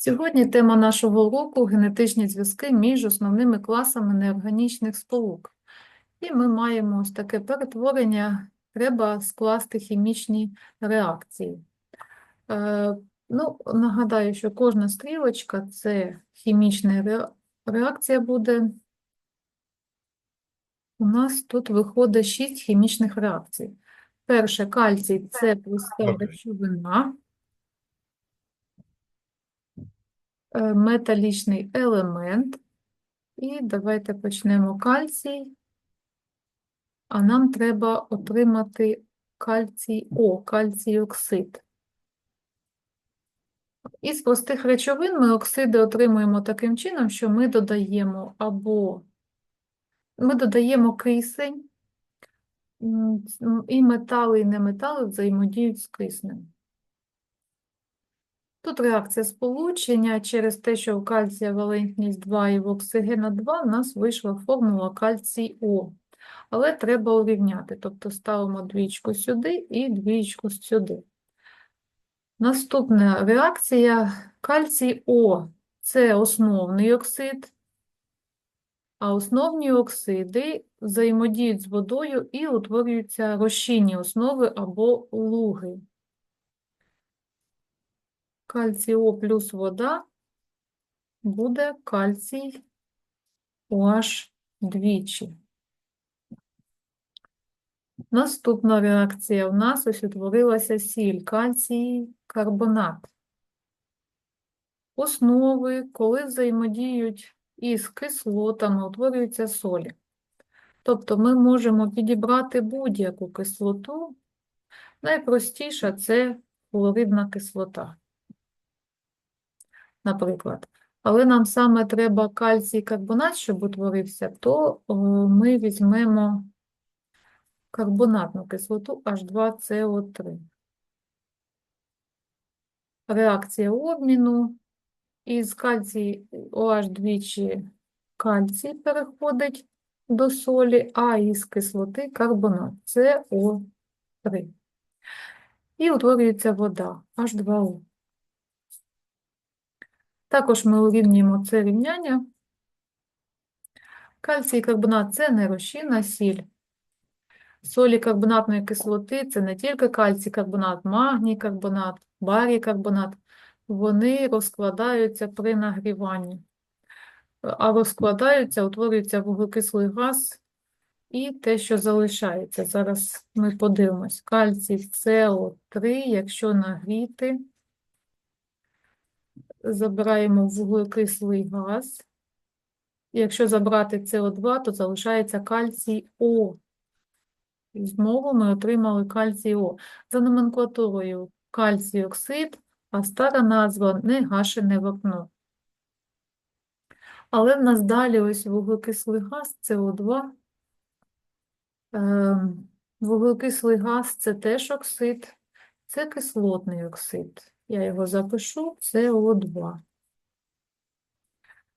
Сьогодні тема нашого уроку – генетичні зв'язки між основними класами неорганічних сполук. І ми маємо ось таке перетворення, треба скласти хімічні реакції. Е, ну, нагадаю, що кожна стрілочка – це хімічна реакція буде. У нас тут виходить 6 хімічних реакцій. Перше, кальцій – це проста речовина. е, металічний елемент. І давайте почнемо кальцій. А нам треба отримати кальцій О, кальцій оксид. Із простих речовин ми оксиди отримуємо таким чином, що ми додаємо або ми додаємо кисень, і метали, і неметали взаємодіють з киснем. Тут реакція сполучення через те, що у кальція валентність 2 і в оксигена 2, у нас вийшла формула кальцій О. Але треба урівняти, тобто ставимо двічку сюди і двічку сюди. Наступна реакція кальцій О – це основний оксид, а основні оксиди взаємодіють з водою і утворюються розчинні основи або луги. Кальцій О плюс вода буде кальцій OH двічі. Наступна реакція у нас ось утворилася сіль, кальцій карбонат. Основи, коли взаємодіють із кислотами, утворюються солі. Тобто ми можемо підібрати будь-яку кислоту. Найпростіша це хлоридна кислота, наприклад. Але нам саме треба кальцій карбонат, щоб утворився, то ми візьмемо карбонатну кислоту H2CO3. Реакція обміну. Із кальцій OH двічі кальцій переходить до солі, а із кислоти карбонат СО3. І утворюється вода H2O. Також ми урівнюємо це рівняння. Кальцій карбонат – це не розчинна сіль. Солі карбонатної кислоти – це не тільки кальцій карбонат, магній карбонат, барій карбонат. Вони розкладаються при нагріванні. А розкладаються, утворюється вуглекислий газ і те, що залишається. Зараз ми подивимось. Кальцій СО3, якщо нагріти, забираємо вуглекислий газ. Якщо забрати СО2, то залишається кальцій О. І Знову ми отримали кальцій О. За номенклатурою кальцій оксид, а стара назва негашене вапно. Але в нас далі ось вуглекислий газ СО2. Ем, Вуглекислий газ це теж оксид, це кислотний оксид. Я його запишу, СО2.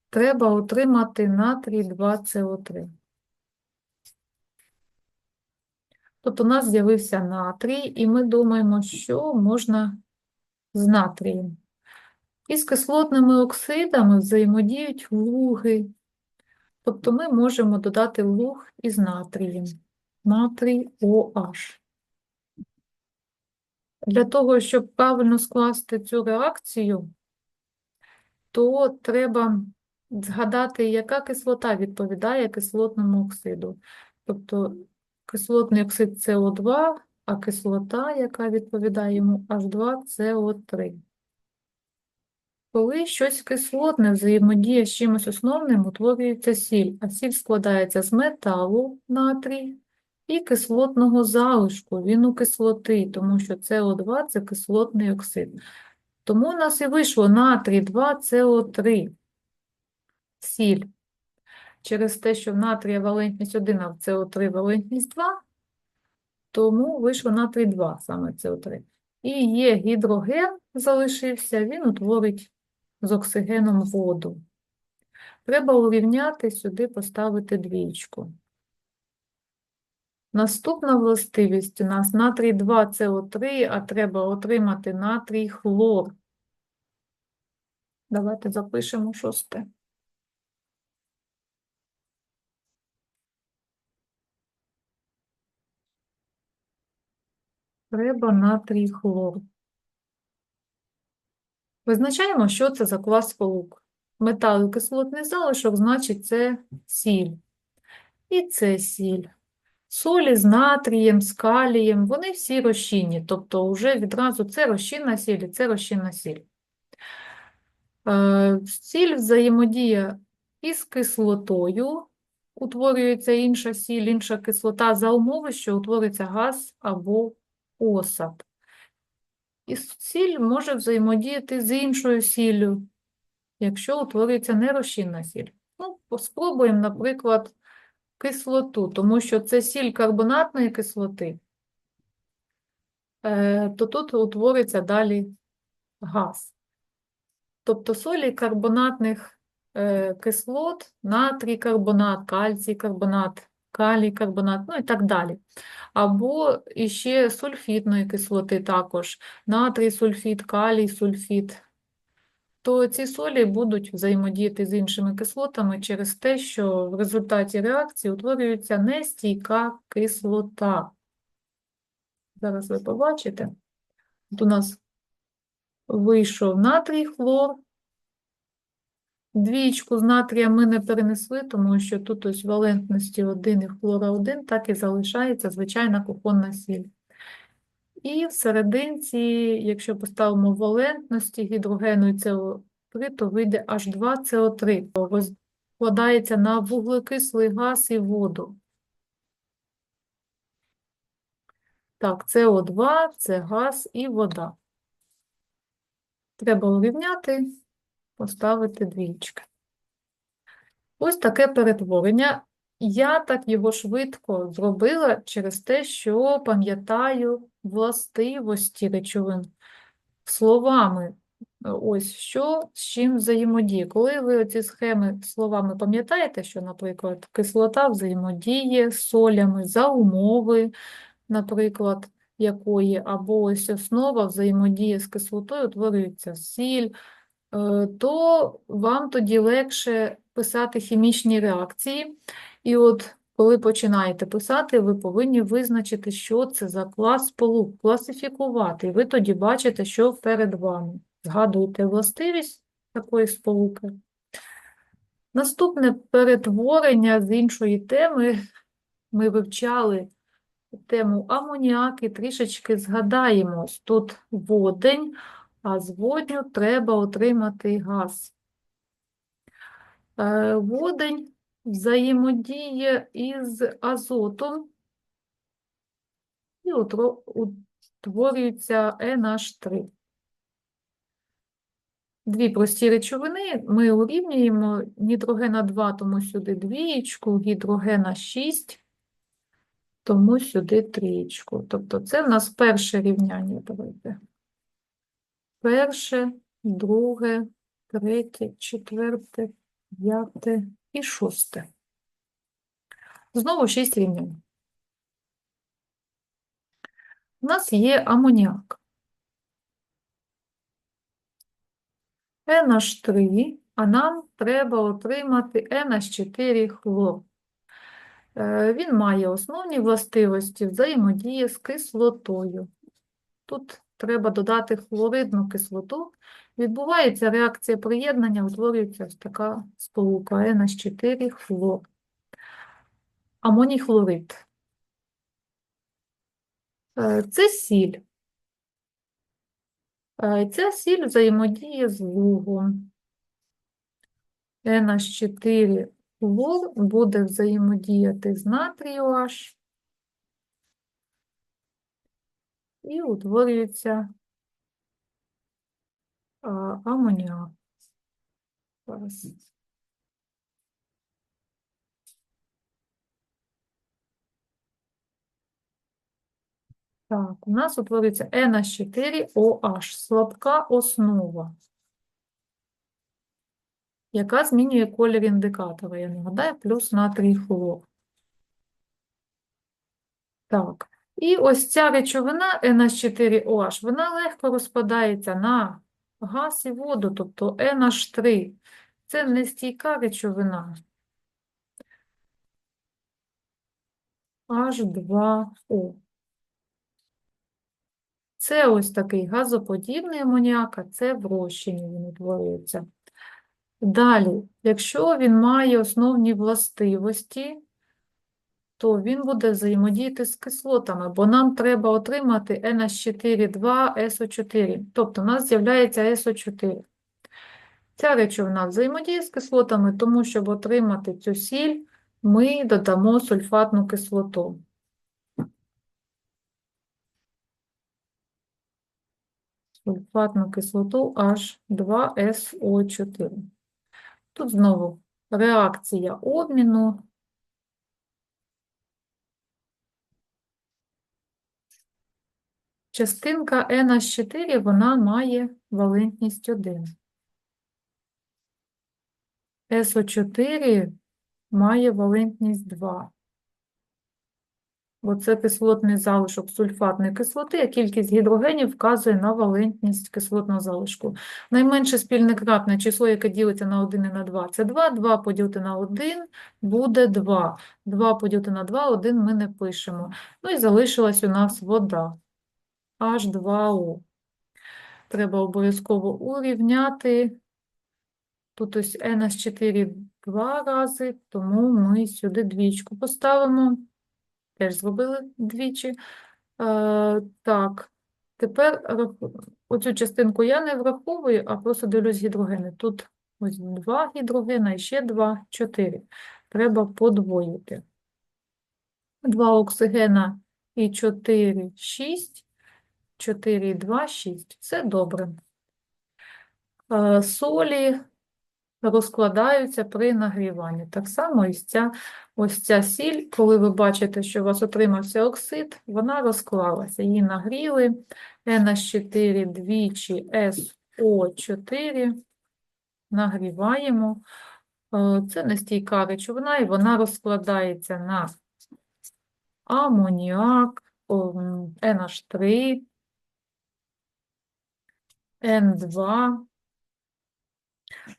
Треба отримати натрій 2СО3. Тобто у нас з'явився натрій, і ми думаємо, що можна з натрієм. Із кислотними оксидами взаємодіють луги. Тобто ми можемо додати луг із натрієм. Натрій OH. Для того, щоб правильно скласти цю реакцію, то треба згадати, яка кислота відповідає кислотному оксиду. Тобто кислотний оксид СО2, а кислота, яка відповідає йому H2CO3. Коли щось кислотне взаємодіє з чимось основним, утворюється сіль, а сіль складається з металу, натрій, і кислотного залишку, він у кислоти, тому що СО2 – це кислотний оксид. Тому у нас і вийшло натрій 2СО3, сіль. Через те, що в натрія валентність 1, а в СО3 валентність 2, тому вийшло натрій 2, саме СО3. І є гідроген залишився, він утворить з оксигеном воду. Треба урівняти, сюди поставити двічку. Наступна властивість у нас натрій 2СО3, а треба отримати натрій хлор. Давайте запишемо шосте. Треба натрій хлор. Визначаємо, що це за клас сполук. Метал і кислотний залишок, значить, це сіль. І це сіль. Солі з натрієм, з калієм, вони всі розчинні, тобто вже відразу це розчинна сіль це розчинна сіль. Е, Сіль взаємодіє із кислотою, утворюється інша сіль, інша кислота за умови, що утвориться газ або осад. І сіль може взаємодіяти з іншою сіллю, якщо утворюється нерозчинна сіль. Ну, спробуємо, наприклад, кислоту, тому що це сіль карбонатної кислоти, е, то тут утвориться далі газ. Тобто солі карбонатних е, кислот, натрій карбонат, кальцій карбонат, калій карбонат, ну і так далі. Або іще сульфітної кислоти також, натрій сульфід, калій сульфід. То ці солі будуть взаємодіяти з іншими кислотами через те, що в результаті реакції утворюється нестійка кислота. Зараз ви побачите. От у нас вийшов натрій хлор. Двічку з натрієм ми не перенесли, тому що тут ось валентності 1 і хлора 1, так і залишається звичайна кухонна сіль. І в серединці, якщо поставимо валентності гідрогену і СО3, то вийде H2CO3. Розкладається на вуглекислий газ і воду. Так, СО2 – це газ і вода. Треба урівняти, поставити двічки. Ось таке перетворення. Я так його швидко зробила через те, що пам'ятаю властивості речовин словами. Ось що з чим взаємодіє. Коли ви оці схеми словами пам'ятаєте, що, наприклад, кислота взаємодіє з солями за умови, наприклад, якої, або ось основа взаємодіє з кислотою, утворюється сіль, е, то вам тоді легше писати хімічні реакції. І от коли починаєте писати, ви повинні визначити, що це за клас сполук, класифікувати. І ви тоді бачите, що перед вами. Згадуєте властивість такої сполуки. Наступне перетворення з іншої теми ми вивчали тему амоніак трішечки згадаємо. Тут водень, а з водню треба отримати газ. Е, Водень взаємодіє із азотом і утворюється NH3. Дві прості речовини ми урівнюємо нітрогена 2, тому сюди двієчку, гідрогена 6, тому сюди трієчку. Тобто це в нас перше рівняння. Давайте. Перше, друге, третє, четверте, п'яте і шосте. Знову шість рівнянь. У нас є амоніак. NH3, а нам треба отримати NH4 хлор. Е, Він має основні властивості взаємодії з кислотою. Тут треба додати хлоридну кислоту. Відбувається реакція приєднання, утворюється ось така сполука NH4 хлор. Амоній хлорид. Е, Це сіль. Е, Ця сіль взаємодіє з лугом. NH4 хлор буде взаємодіяти з натрію H і утворюється амоніак. Зараз. Так, у нас утворюється NH4OH, слабка основа, яка змінює колір індикатора. Я нагадаю, плюс натрій хлор. Так, і ось ця речовина NH4OH, вона легко розпадається на газ і воду, тобто NH3. Це нестійка речовина. H2O. Це ось такий газоподібний амоніак, а це в розчині він утворюється. Далі, якщо він має основні властивості, то він буде взаємодіяти з кислотами, бо нам треба отримати NH4,2SO4, тобто у нас з'являється SO4. Ця речовина взаємодіє з кислотами, тому щоб отримати цю сіль, ми додамо сульфатну кислоту. Сульфатну кислоту H2SO4. Тут знову реакція обміну. Частинка NH4, вона має валентність 1. СО4 має валентність 2. Бо це кислотний залишок сульфатної кислоти, а кількість гідрогенів вказує на валентність кислотного залишку. Найменше спільне кратне число, яке ділиться на 1 і на 2, це 2. 2 поділити на 1 буде 2. 2 поділити на 2, 1 ми не пишемо. Ну і залишилась у нас вода. H2O. Треба обов'язково урівняти. Тут ось NH4 два рази, тому ми сюди двічку поставимо. Теж зробили двічі. Е, так, тепер оцю частинку я не враховую, а просто дивлюсь гідрогени. Тут ось два гідрогена і ще два, чотири. Треба подвоїти. Два оксигена і 4, 6. 4, 2, Все добре. Е, солі розкладаються при нагріванні. Так само ось ця, ось ця сіль, коли ви бачите, що у вас отримався оксид, вона розклалася. Її нагріли NH4 двічі SO4. Нагріваємо. Е, це не нестійка речовина, і вона розкладається на амоніак, nh 3 Н2.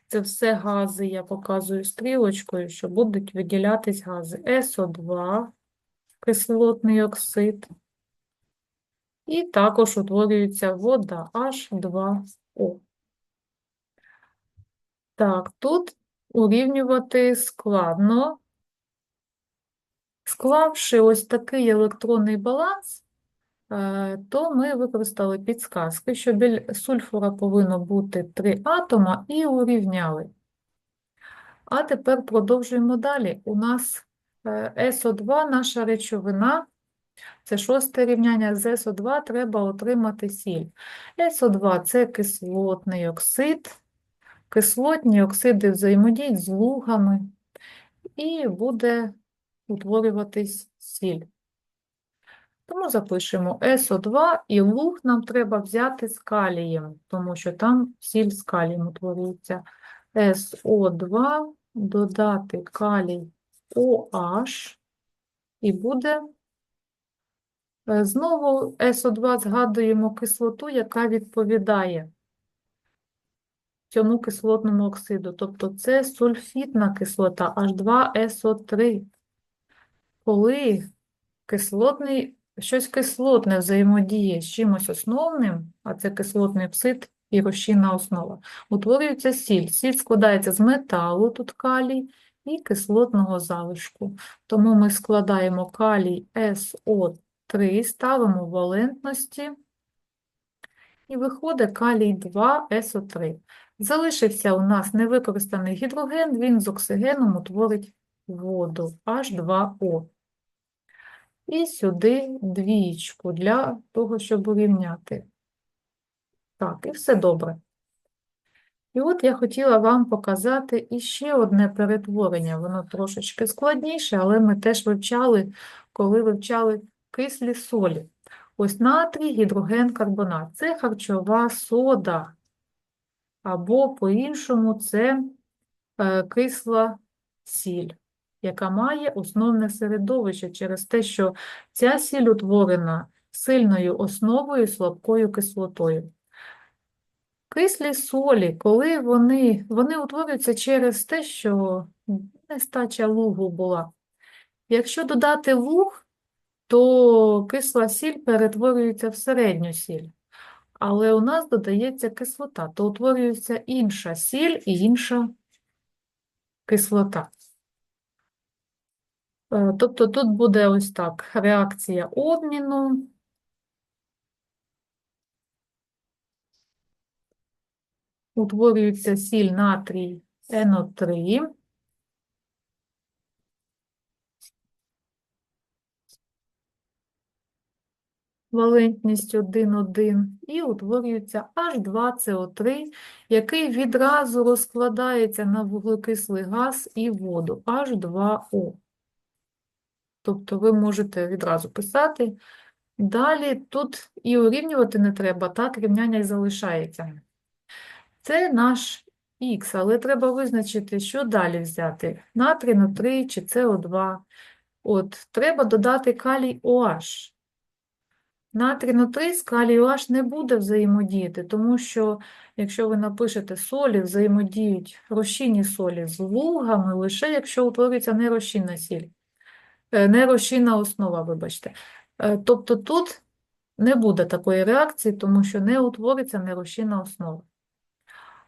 Це все гази, я показую стрілочкою, що будуть виділятись гази СО2, кислотний оксид. І також утворюється вода H2O. Так, тут урівнювати складно. Склавши ось такий електронний баланс, то ми використали підсказки, що біля сульфура повинно бути три атома і урівняли. А тепер продовжуємо далі. У нас е, СО2, наша речовина, це шосте рівняння, з СО2 треба отримати сіль. СО2 – це кислотний оксид, кислотні оксиди взаємодіють з лугами, і буде утворюватись сіль. Тому запишемо СО2 і луг нам треба взяти з калієм, тому що там сіль з калієм утворюється. СО2 додати калій OH і буде е, знову СО2 згадуємо кислоту, яка відповідає цьому кислотному оксиду. Тобто це сульфітна кислота H2SO3. Коли кислотний, щось кислотне взаємодіє з чимось основним, а це кислотний оксид і розчинна основа, утворюється сіль. Сіль складається з металу, тут калій, і кислотного залишку. Тому ми складаємо калій СО3, ставимо в валентності, і виходить калій 2СО3. Залишився у нас невикористаний гідроген, він з оксигеном утворить воду H2O. І сюди двічку для того, щоб урівняти. Так, і все добре. І от я хотіла вам показати іще одне перетворення. Воно трошечки складніше, але ми теж вивчали, коли вивчали кислі солі. Ось натрій, гідроген, карбонат. Це харчова сода. Або по-іншому це е, кисла сіль, яка має основне середовище через те, що ця сіль утворена сильною основою і слабкою кислотою. Кислі солі, коли вони, вони утворюються через те, що нестача лугу була. Якщо додати луг, то кисла сіль перетворюється в середню сіль. Але у нас додається кислота, то утворюється інша сіль і інша кислота. Е, Тобто тут буде ось так реакція обміну. Утворюється сіль натрій НО3. Валентність 1,1 і утворюється H2CO3, який відразу розкладається на вуглекислий газ і воду H2O. Тобто ви можете відразу писати. Далі тут і урівнювати не треба, так рівняння і залишається. Це наш Х, але треба визначити, що далі взяти. Натрій на 3 чи СО2. От, треба додати калій OH. Натрій на 3 з калій OH не буде взаємодіяти, тому що якщо ви напишете солі, взаємодіють розчинні солі з лугами, лише якщо утворюється нерозчинна сіль. Е, Нерозчинна основа, вибачте. Е, Тобто тут не буде такої реакції, тому що не утвориться нерозчинна основа.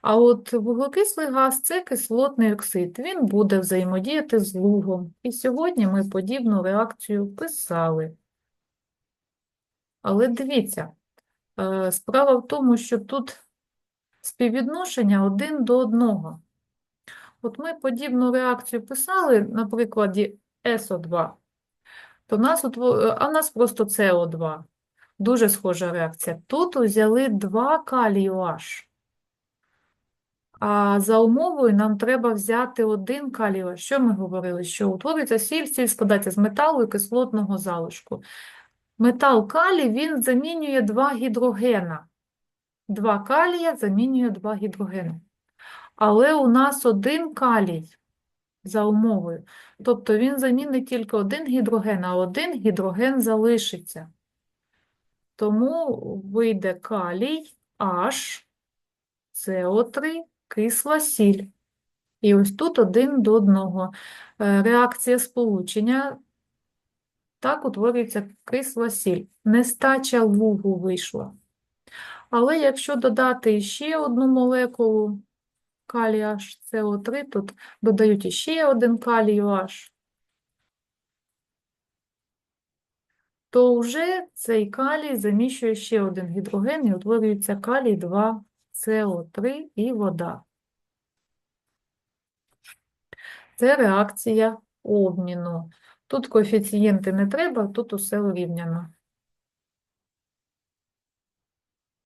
А от вуглекислий газ – це кислотний оксид, він буде взаємодіяти з лугом. І сьогодні ми подібну реакцію писали. Але дивіться, е, справа в тому, що тут співвідношення один до одного. От ми подібну реакцію писали на прикладі СО2, то в нас, утво- а в нас просто СО2. Дуже схожа реакція. Тут взяли два калію H. А за умовою нам треба взяти один калій OH. Що ми говорили? Що утворюється сіль, сіль складається з металу і кислотного залишку. Метал калій, він замінює два гідрогена. Два калія замінює два гідрогени. Але у нас один калій за умовою. Тобто він замінить тільки один гідроген, а один гідроген залишиться. Тому вийде калій H, СО3, кисла сіль. І ось тут один до одного. Е, Реакція сполучення. Так утворюється кисла сіль. Нестача лугу вийшла. Але якщо додати ще одну молекулу калій H, СО3, тут додають іще один калій OH, то вже цей калій заміщує ще один гідроген і утворюється калій 2 СО3 і вода. Це реакція обміну. Тут коефіцієнти не треба, тут усе урівняно.